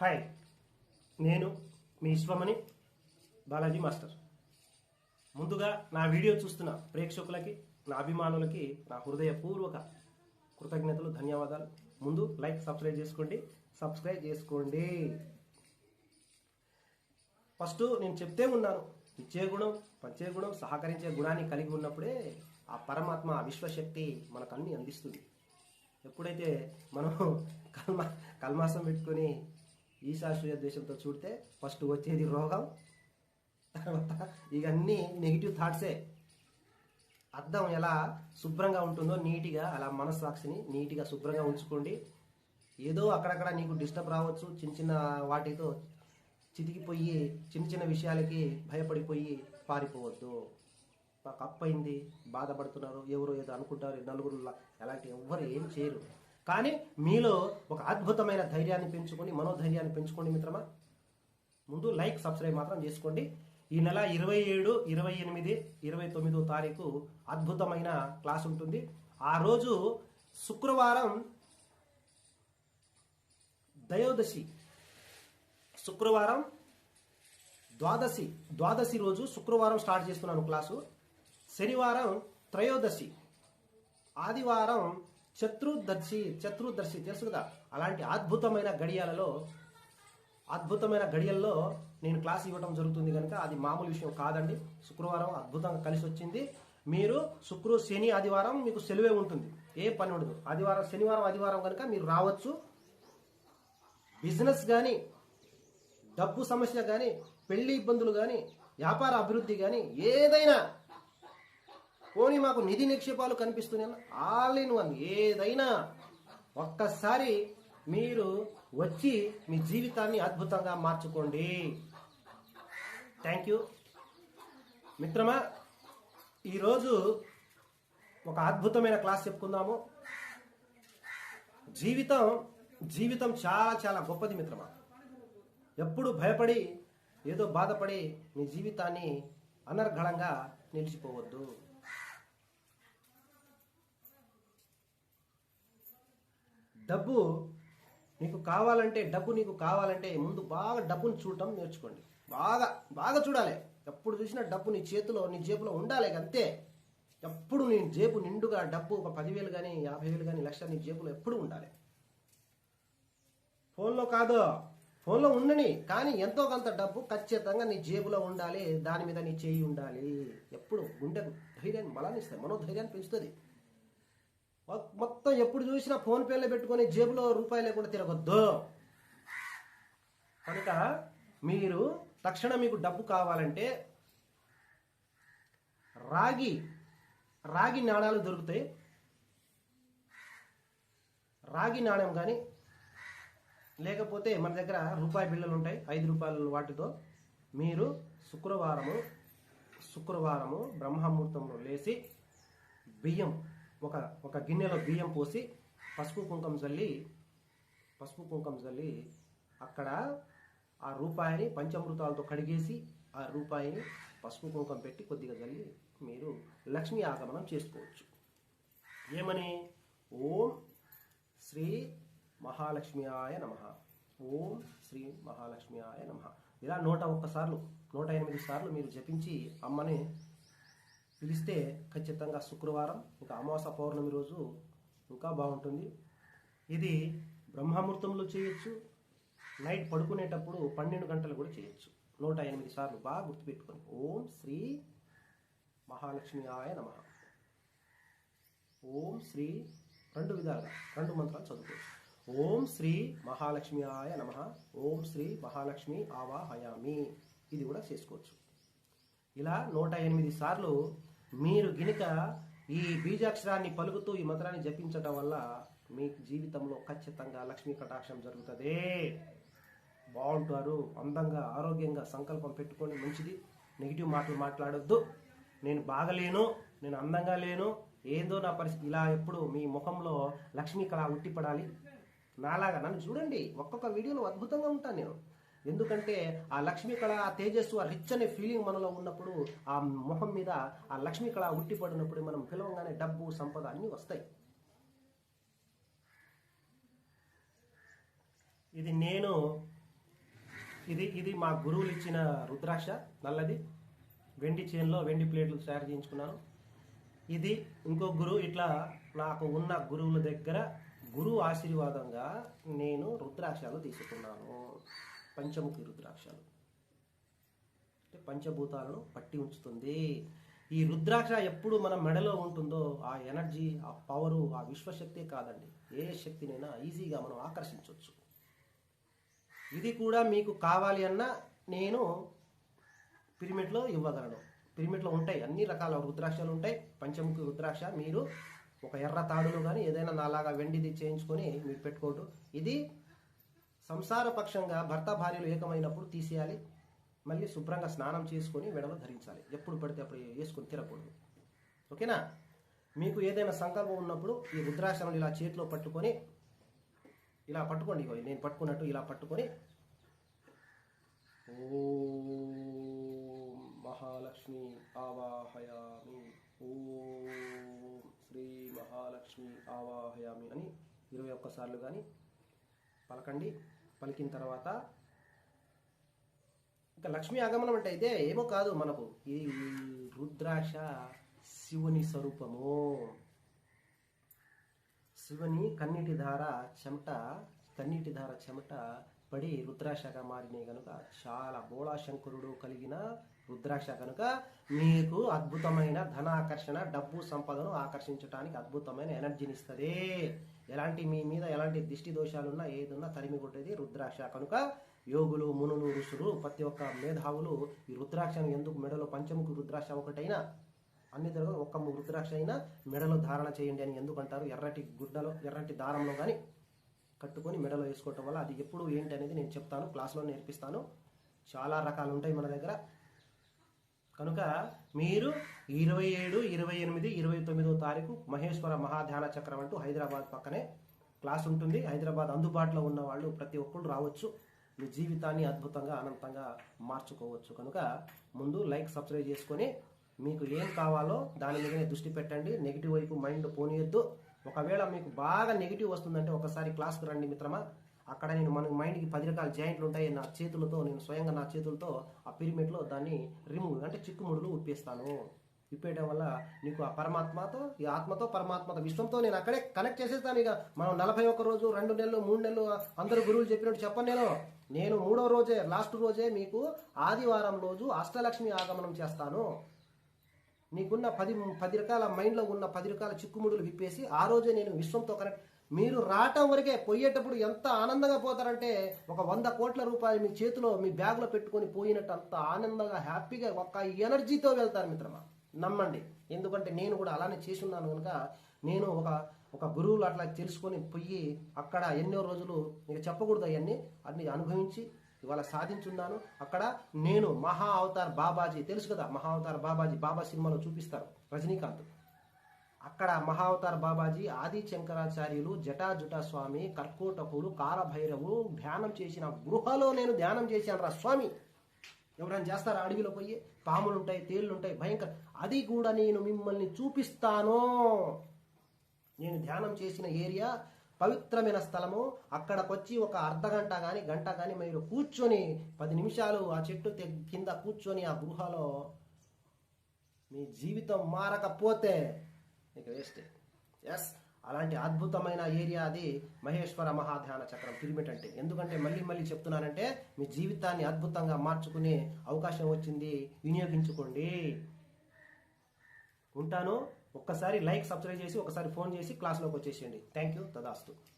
Hi నేను మీ Vishwamani Balaji master. ముందుగా నా వీడియో చూస్తున్న ప్రేక్షకులకి నా అభిమానులకి నా హృదయపూర్వక కృతజ్ఞతలు ధన్యవాదాలు. ముందు లైక్ సబ్స్క్రైబ్ చేసుకోండి. సబ్స్క్రైబ్ చేసుకోండి. ఫస్ట్ నేను చెప్తే ఉన్నాను ఇచ్చే గుణం పంచే గుణం సహకరించే గుణాన్ని కలిగి ఉన్నప్పుడే ఆ పరమాత్మ ఆ విశ్వశక్తి మనకు అన్ని అందిస్తుంది. ఎప్పుడైతే మనం కల్మా కల్మాసం పెట్టుకొని ఈశాశ్వయ దేశంతో చూడితే ఫస్ట్ వచ్చేది రోగం తర్వాత ఇక అన్నీ నెగిటివ్ థాట్సే అర్థం ఎలా శుభ్రంగా ఉంటుందో నీట్గా అలా మనస్సాక్షిని నీట్గా శుభ్రంగా ఉంచుకోండి. ఏదో అక్కడక్కడ నీకు డిస్టర్బ్ రావచ్చు చిన్న చిన్న వాటితో చితికిపోయి చిన్న చిన్న విషయాలకి భయపడిపోయి పారిపోవద్దు. మాకు అప్పయింది బాధపడుతున్నారు ఎవరు ఏదో అనుకుంటారు నలుగురు ఎలాంటి ఎవ్వరు ఏం చేయరు. కానీ మీలో ఒక అద్భుతమైన ధైర్యాన్ని పెంచుకొని మనోధైర్యాన్ని పెంచుకోండి మిత్రమా. ముందు లైక్ సబ్స్క్రైబ్ మాత్రం చేసుకోండి. ఈ నెల ఇరవై ఏడు ఇరవై ఎనిమిది ఇరవై తొమ్మిదో తారీఖు అద్భుతమైన క్లాస్ ఉంటుంది. ఆ రోజు శుక్రవారం దయోదశి. శుక్రవారం ద్వాదశి. ద్వాదశి రోజు శుక్రవారం స్టార్ట్ చేస్తున్నాను క్లాసు. శనివారం త్రయోదశి. ఆదివారం శత్రుదర్శి శత్రుదర్శి తెలుసు కదా అలాంటి అద్భుతమైన గడియాలలో అద్భుతమైన గడియల్లో నేను క్లాస్ ఇవ్వడం జరుగుతుంది కనుక అది మామూలు విషయం కాదండి. శుక్రవారం అద్భుతంగా కలిసి వచ్చింది మీరు శుక్రు శని ఆదివారం మీకు సెలవే ఉంటుంది. ఏ పని ఉండదు. ఆదివారం శనివారం ఆదివారం కనుక మీరు రావచ్చు. బిజినెస్ కానీ డబ్బు సమస్య కానీ పెళ్ళి ఇబ్బందులు కానీ వ్యాపార అభివృద్ధి కానీ ఏదైనా పోనీ మాకు నిధి నిక్షేపాలు కనిపిస్తున్నాయి ఆల్ ఇన్ వన్. ఏదైనా ఒక్కసారి మీరు వచ్చి మీ జీవితాన్ని అద్భుతంగా మార్చుకోండి. థ్యాంక్ యూ మిత్రమా ఈరోజు ఒక అద్భుతమైన క్లాస్ చెప్పుకుందాము. జీవితం జీవితం చాలా చాలా గొప్పది మిత్రమా. ఎప్పుడు భయపడి ఏదో బాధపడి మీ జీవితాన్ని అనర్ఘళంగా నిలిచిపోవద్దు. డబ్బు నీకు కావాలంటే డబ్బు నీకు కావాలంటే ముందు బాగా డబ్బును చూడటం నేర్చుకోండి. బాగా బాగా చూడాలి. ఎప్పుడు చూసినా డబ్బు నీ చేతిలో నీ జేబులో ఉండాలి అంతే. ఎప్పుడు నీ జేబు నిండుగా డబ్బు ఒక పదివేలు కానీ యాభై వేలు కానీ లక్ష నీ జేబులో ఎప్పుడు ఉండాలి. ఫోన్లో కాదు ఫోన్లో ఉండని కానీ ఎంతో కొంత డబ్బు ఖచ్చితంగా నీ జేబులో ఉండాలి దాని మీద నీ చేయి ఉండాలి. ఎప్పుడు గుండెకు ధైర్యాన్ని బలాన్ని ఇస్తాయి మనోధైర్యాన్ని పెంచుతుంది. మొత్తం ఎప్పుడు చూసినా ఫోన్ పేలో పెట్టుకొని జేబులో రూపాయి లేకుండా తిరగొద్దు. కనుక మీరు తక్షణం మీకు డబ్బు కావాలంటే రాగి రాగి నాణాలు దొరుకుతాయి. రాగి నాణ్యం కానీ లేకపోతే మన దగ్గర రూపాయి బిళ్ళలు ఉంటాయి ఐదు రూపాయల వాటితో. మీరు శుక్రవారము శుక్రవారము బ్రహ్మముహూర్తంలో లేచి బియ్యం ఒక ఒక గిన్నెలో బియ్యం పోసి పసుపు కుంకం చల్లి పసుపు కుంకం చల్లి అక్కడ ఆ రూపాయిని పంచామృతాలతో కడిగేసి ఆ రూపాయిని పసుపు కుంకుమ పెట్టి కొద్దిగా చల్లి మీరు లక్ష్మీ ఆగమనం చేసుకోవచ్చు. ఏమని? ఓం శ్రీ మహాలక్ష్మియాయ నమ. ఓం శ్రీ మహాలక్ష్మియాయ నమ. ఇలా నూట ఒక్కసార్లు నూట ఎనిమిది సార్లు మీరు జపించి అమ్మని పిలిస్తే ఖచ్చితంగా శుక్రవారం ఇంకా అమావాస పౌర్ణమి రోజు ఇంకా బాగుంటుంది. ఇది బ్రహ్మముహూర్తంలో చేయొచ్చు నైట్ పడుకునేటప్పుడు పన్నెండు గంటలు కూడా చేయొచ్చు. నూట ఎనిమిది సార్లు బాగా గుర్తుపెట్టుకొని. ఓం శ్రీ మహాలక్ష్మి ఆయ నమ. ఓం శ్రీ రెండు విధాలుగా రెండు మంత్రాలు చదువుకోవచ్చు. ఓం శ్రీ మహాలక్ష్మి ఆయ నమ. ఓం శ్రీ మహాలక్ష్మి ఆవాహయామి. ఇది కూడా చేసుకోవచ్చు. ఇలా నూట ఎనిమిది సార్లు మీరు గినుక ఈ బీజాక్షరాన్ని పలుకుతూ ఈ మంత్రాన్ని జపించటం వల్ల మీ జీవితంలో ఖచ్చితంగా లక్ష్మీ కటాక్షం జరుగుతుంది. బాగుంటారు. అందంగా ఆరోగ్యంగా సంకల్పం పెట్టుకోండి మంచిది. నెగిటివ్ మాటలు మాట్లాడొద్దు. నేను బాగలేను. నేను అందంగా లేను. ఏందో నా పరిస్థితి. ఇలా ఎప్పుడు మీ ముఖంలో లక్ష్మీ కళ ఉట్టిపడాలి? నాలాగా నన్ను చూడండి. ఒక్కొక్క వీడియోలో అద్భుతంగా ఉంటాను నేను. ఎందుకంటే ఆ లక్ష్మీ కళ ఆ తేజస్సు ఆ రిచ్ అనే ఫీలింగ్ మనలో ఉన్నప్పుడు ఆ మొహం మీద ఆ లక్ష్మీ కళ ఉట్టిపడినప్పుడు మనం పిలవంగానే డబ్బు సంపద అన్నీ వస్తాయి. ఇది నేను ఇది ఇది మా గురువులు ఇచ్చిన రుద్రాక్ష నల్లది. వెండి చేన్లో వెండి ప్లేట్లు తయారు చేయించుకున్నాను. ఇది ఇంకో గురువు ఇట్లా నాకు ఉన్న గురువుల దగ్గర గురువు ఆశీర్వాదంగా నేను రుద్రాక్షలు తీసుకున్నాను. పంచముఖి రుద్రాక్షలు అంటే పంచభూతాలను పట్టి ఉంచుతుంది. ఈ రుద్రాక్ష ఎప్పుడు మన మెడలో ఉంటుందో ఆ ఎనర్జీ ఆ పవరు ఆ విశ్వశక్తే కాదండి. ఏ శక్తినైనా ఈజీగా మనం ఆకర్షించవచ్చు. ఇది కూడా మీకు కావాలి అన్న నేను పిరిమిడ్లో ఇవ్వగలను. పిరిమిడ్లో ఉంటాయి అన్ని రకాల రుద్రాక్షలు ఉంటాయి. పంచముఖి రుద్రాక్ష మీరు ఒక ఎర్ర తాడులు కానీ ఏదైనా నాలాగా వెండిది చేయించుకొని మీరు పెట్టుకోవటం. ఇది సంసార పక్షంగా భర్త భార్యలు ఏకమైనప్పుడు తీసేయాలి. మళ్ళీ శుభ్రంగా స్నానం చేసుకొని మెడలో ధరించాలి. ఎప్పుడు పడితే అప్పుడు వేసుకొని తిరగకూడదు ఓకేనా? మీకు ఏదైనా సంకల్పం ఉన్నప్పుడు ఈ రుద్రాసనం ఇలా చేతిలో పట్టుకొని ఇలా పట్టుకోండి ఇగో నేను పట్టుకున్నట్టు ఇలా పట్టుకొని. ఓ మహాలక్ష్మి ఆవాహయామి. ఓ శ్రీ మహాలక్ష్మి ఆవాహయామి అని ఇరవై ఒక్కసార్లు కానీ పలకండి. పలికిన తర్వాత ఇంకా లక్ష్మీ ఆగమనం అంటే ఇదే ఏమో కాదు మనకు. ఈ రుద్రాక్ష శివుని స్వరూపము. శివుని కన్నీటి ధార చెమట కన్నీటి ధార చెమట పడి రుద్రాక్షగా మారినాయి కనుక చాలా బోళాశంకరుడు కలిగిన రుద్రాక్ష కనుక మీకు అద్భుతమైన ధనాకర్షణ డబ్బు సంపదను ఆకర్షించడానికి అద్భుతమైన ఎనర్జీని ఇస్తుంది. ఎలాంటి మీ మీద ఎలాంటి దిష్టి దోషాలున్నా ఏదున్నా తరిమి కొట్టేది రుద్రాక్ష. కనుక యోగులు మునులు ఋషులు ప్రతి ఒక్క మేధావులు ఈ రుద్రాక్షను ఎందుకు మెడలో పంచముఖి రుద్రాక్ష ఒకటైనా అన్ని తరగతి ఒక్క రుద్రాక్ష అయినా మెడలో ధారణ చేయండి అని ఎందుకంటారు? ఎర్రటి గుడ్డలో ఎర్రటి దారంలో కానీ కట్టుకొని మెడలో వేసుకోవటం వల్ల అది ఎప్పుడు ఏంటి అనేది నేను చెప్తాను క్లాస్లో నేర్పిస్తాను. చాలా రకాలు ఉంటాయి మన దగ్గర. కనుక మీరు ఇరవై ఏడు ఇరవై ఎనిమిది ఇరవై తొమ్మిదో తారీఖు మహేశ్వర మహాధ్యాన చక్రం అంటూ హైదరాబాద్ పక్కనే క్లాస్ ఉంటుంది. హైదరాబాద్ అందుబాటులో ఉన్న వాళ్ళు ప్రతి ఒక్కరు రావచ్చు. మీ జీవితాన్ని అద్భుతంగా అనంతంగా మార్చుకోవచ్చు. కనుక ముందు లైక్ సబ్స్క్రైబ్ చేసుకొని మీకు ఏం కావాలో దాని మీదనే దృష్టి పెట్టండి. నెగిటివ్ వైపు మైండ్ పోనీయొద్దు. ఒకవేళ మీకు బాగా నెగిటివ్ వస్తుందంటే ఒకసారి క్లాస్కి రండి మిత్రమా. అక్కడ నేను మన మైండ్కి పది రకాల జాయింట్లు ఉంటాయి. నా చేతులతో నేను స్వయంగా నా చేతులతో ఆ పిరిమిడ్లో దాన్ని రిమూవ్ అంటే చిక్కుముడులు ఉప్పేస్తాను. విప్పేయడం వల్ల నీకు ఆ పరమాత్మతో ఈ ఆత్మతో పరమాత్మతో విశ్వంతో నేను అక్కడే కనెక్ట్ చేసేస్తాను. ఇక మనం నలభై ఒక్క రోజు రెండు నెలలు మూడు నెలలు అందరూ గురువులు చెప్పినట్టు చెప్పను నేను. నేను మూడో రోజే లాస్ట్ రోజే మీకు ఆదివారం రోజు అష్టలక్ష్మి ఆగమనం చేస్తాను. నీకున్న పది పది రకాల మైండ్లో ఉన్న పది రకాల చిక్కుముడులు విప్పేసి ఆ రోజే నేను విశ్వంతో కనెక్ట్ మీరు రావటం వరకే పోయేటప్పుడు ఎంత ఆనందంగా పోతారంటే ఒక వంద కోట్ల రూపాయలు మీ చేతిలో మీ బ్యాగ్లో పెట్టుకొని పోయినట్టు అంత ఆనందంగా హ్యాపీగా ఒక ఎనర్జీతో వెళ్తారు మిత్రమా. నమ్మండి. ఎందుకంటే నేను కూడా అలానే చేసి ఉన్నాను కనుక నేను ఒక ఒక గురువులు అట్లా తెలుసుకొని పోయి అక్కడ ఎన్నో రోజులు ఇక చెప్పకూడదు అవన్నీ అన్ని అనుభవించి ఇవాళ సాధించున్నాను. అక్కడ నేను మహా అవతార్ బాబాజీ తెలుసు కదా మహా అవతార్ బాబాజీ బాబా సినిమాలో చూపిస్తారు రజనీకాంత్. అక్కడ మహావతార్ బాబాజీ ఆది శంకరాచార్యులు జటాజుట స్వామి కర్కోటకులు కాలభైరవు ధ్యానం చేసిన గృహలో నేను ధ్యానం చేశాను రా స్వామి. ఎవరైనా చేస్తారా అడవిలో పోయి? పాములు ఉంటాయి తేళ్ళు ఉంటాయి భయంకర. అది కూడా నేను మిమ్మల్ని చూపిస్తాను. నేను ధ్యానం చేసిన ఏరియా పవిత్రమైన స్థలము. అక్కడికొచ్చి ఒక అర్ధ గంట కానీ గంట కానీ మీరు కూర్చొని పది నిమిషాలు ఆ చెట్టు కింద కూర్చొని ఆ గృహలో మీ జీవితం మారకపోతే ఇక వేస్ట్. ఎస్ అలాంటి అద్భుతమైన ఏరియా అది మహేశ్వర మహాధ్యాన చక్రం పిరిమిట్ అంటే. ఎందుకంటే మళ్ళీ మళ్ళీ చెప్తున్నానంటే మీ జీవితాన్ని అద్భుతంగా మార్చుకునే అవకాశం వచ్చింది. వినియోగించుకోండి. ఉంటాను. ఒక్కసారి లైక్ సబ్స్క్రైబ్ చేసి ఒకసారి ఫోన్ చేసి క్లాస్లోకి వచ్చేసేయండి. థ్యాంక్ యూ తదాస్తు.